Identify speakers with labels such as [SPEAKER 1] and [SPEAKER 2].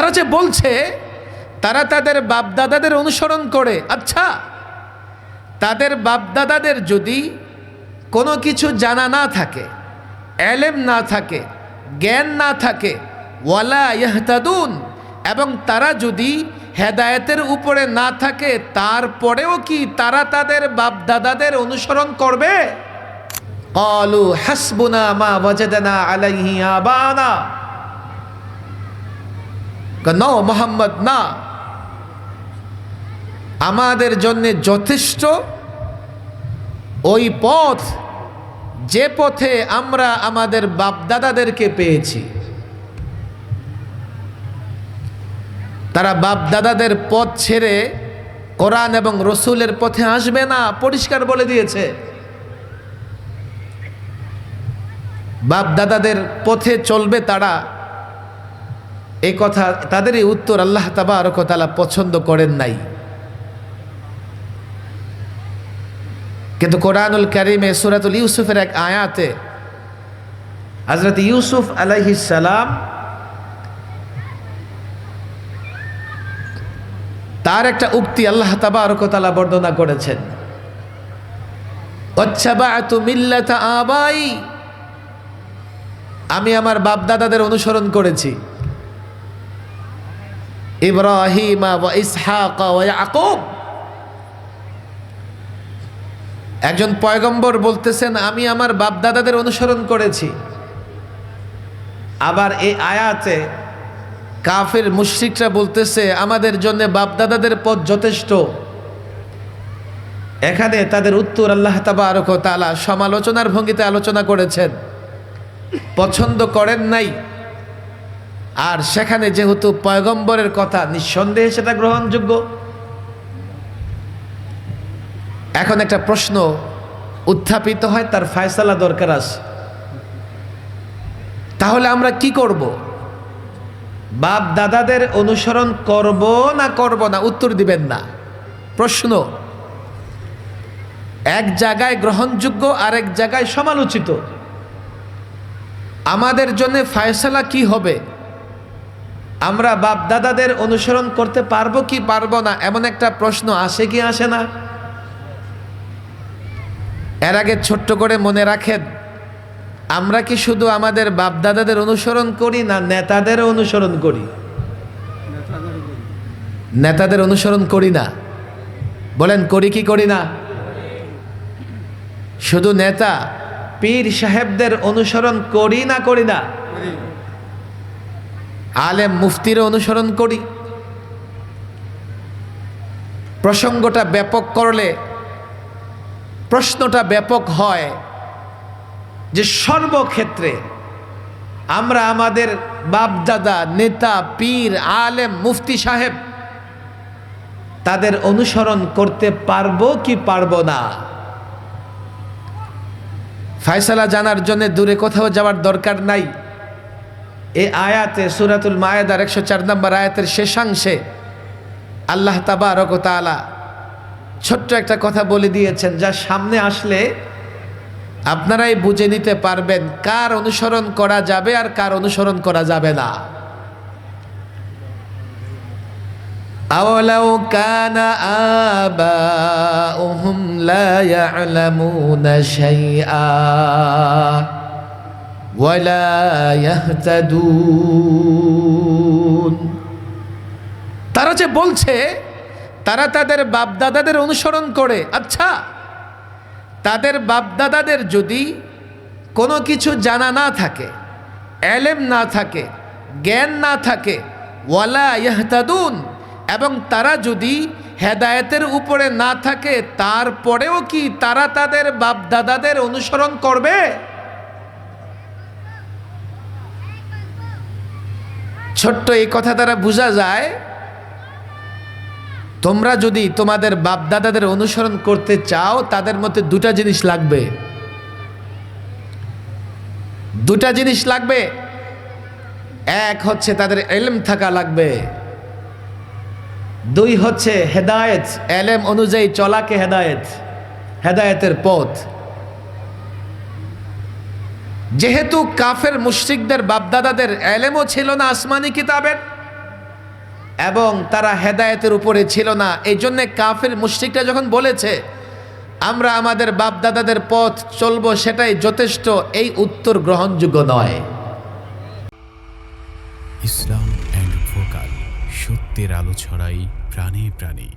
[SPEAKER 1] তারা যে বলছে, তারা তাদের বাপদাদাদের অনুসরণ করে। আচ্ছা তাদের বাপদাদাদের যদি কোনো কিছু জানা না থাকে, এলেম না থাকে, জ্ঞান না থাকে, ওয়ালা ইয়াহতাদুন, এবং তারা যদি হেদায়েতের উপরে না থাকে, তারপরেও কি তারা তাদের বাপদাদাদের অনুসরণ করবে? কলু হাসবুনা মা ওয়াজাদানা আলাইহি আবানা। ন মোহাম্মদ না? আমাদের জন্য যথেষ্ট। ওই পথ, যে পথে আমরা আমাদের বাপদাদাদেরকে পেয়েছি। তারা বাপদাদাদের পথ ছেড়ে কোরআন এবং রসুলের পথে আসবে না, পরিষ্কার বলে দিয়েছে। বাপদাদাদের পথে চলবে তারা। এই কথা, তাদেরই উত্তর আল্লাহ তাবারকতালা পছন্দ করেন নাই। কিন্তু কোরআনুল করিমে সুরাতুল ইউসুফের এক আয়াতে হজরত ইউসুফ সালাম তার একটা উক্তি আল্লাহ তাবারকতালা বর্ণনা করেছেন। আবাই আমি আমার বাপদাদাদের অনুসরণ করেছি। ইব্রাহিমা ওয়া ইসহাক ইয়াকুব। একজন পয়গম্বর বলতেছেন, আমি আমার বাপদাদাদের অনুসরণ করেছি। আবার এই আয়াতে কাফের মুশ্রিকরা বলতেছে, আমাদের জন্য বাপদাদাদের পথ যথেষ্ট। এখানে তাদের উত্তর আল্লাহ তাবারক তালা সমালোচনার ভঙ্গিতে আলোচনা করেছেন। পছন্দ করেন নাই। আর সেখানে যেহেতু পয়গম্বরের কথা নিঃসন্দেহে সেটা গ্রহণযোগ্য, এখন একটা প্রশ্ন উত্থাপিত হয়, তার ফায়সালা দরকার আছে। তাহলে আমরা কি করব? বাপ দাদাদের অনুসরণ করব না করব না? উত্তর দিবেন না। প্রশ্ন, এক জায়গায় গ্রহণযোগ্য আর এক জায়গায় সমালোচিত। আমাদের জন্য ফায়সালা কি হবে? আমরা বাপ দাদাদের অনুসরণ করতে পারব কি পারব না? এমন একটা প্রশ্ন আসে কি আসে না? এর আগে ছোট্ট করে মনে রাখেন, আমরা কি শুধু আমাদের বাপদাদাদের অনুসরণ করি না নেতাদেরও অনুসরণ করি? নেতাদের অনুসরণ করি না। বলেন, করি কি করি না? শুধু নেতা, পীর সাহেবদের অনুসরণ করি না করি না? আলেম মুফতির অনুসরণ করি। প্রসঙ্গটা ব্যাপক করলে, প্রশ্নটা ব্যাপক হয় যে সর্বক্ষেত্রে আমরা আমাদের বাপদাদা, নেতা, পীর, আলেম, মুফতি সাহেব তাদের অনুসরণ করতে পারব কি পারব না? ফায়সালা জানার জন্য দূরে কোথাও যাওয়ার দরকার নাই। এ আয়াতে সুরাতুল মায়েদার একশো চার নম্বর আয়াতের শেষাংশে আল্লাহ তাবারক তালা ছোট্ট একটা কথা বলে দিয়েছেন যা সামনে আসলে আপনারাই বুঝে নিতে পারবেন কার অনুসরণ করা যাবে আর কার অনুসরণ করা যাবে না أولو كان آباؤهم لا يعلمون شيئا ولا يهتدون তারা যে বলছে তারা তাদের বাপদাদাদের অনুসরণ করে আচ্ছা তাদের বাপদাদাদের যদি কোনো কিছু জানা না থাকে এলেম না থাকে জ্ঞান না থাকে ওয়ালা ইয়াহতাদুন এবং তারা যদি হেদায়েতের উপরে না থাকে তারপরেও কি তারা তাদের বাপদাদাদের অনুসরণ করবে ছোট্ট এই কথা দ্বারা বোঝা যায়, তোমরা যদি তোমাদের বাপদাদাদের অনুসরণ করতে চাও, তাদের মধ্যে দুটা জিনিস লাগবে। দুটা জিনিস লাগবে। এক হচ্ছে তাদের এলম থাকা লাগবে। দুই হচ্ছে হেদায়েত। এলেম অনুযায়ী চলাকে হেদায়েত। হেদায়েতের পথ। যেহেতু কাফের মুশ্রিকদের বাপদাদাদের এলেমও ছিল না আসমানি কিতাবের, এবং তারা হেদায়েতের উপরে ছিল না এই জন্যে কাফের মুশ্রিকরা যখন বলেছে, আমরা আমাদের বাপদাদাদের পথ চলবো সেটাই যথেষ্ট, এই উত্তর গ্রহণযোগ্য নয়।
[SPEAKER 2] ইসলাম অ্যান্ড ভোকাল, সত্যের আলো ছড়াই প্রাণে প্রাণে।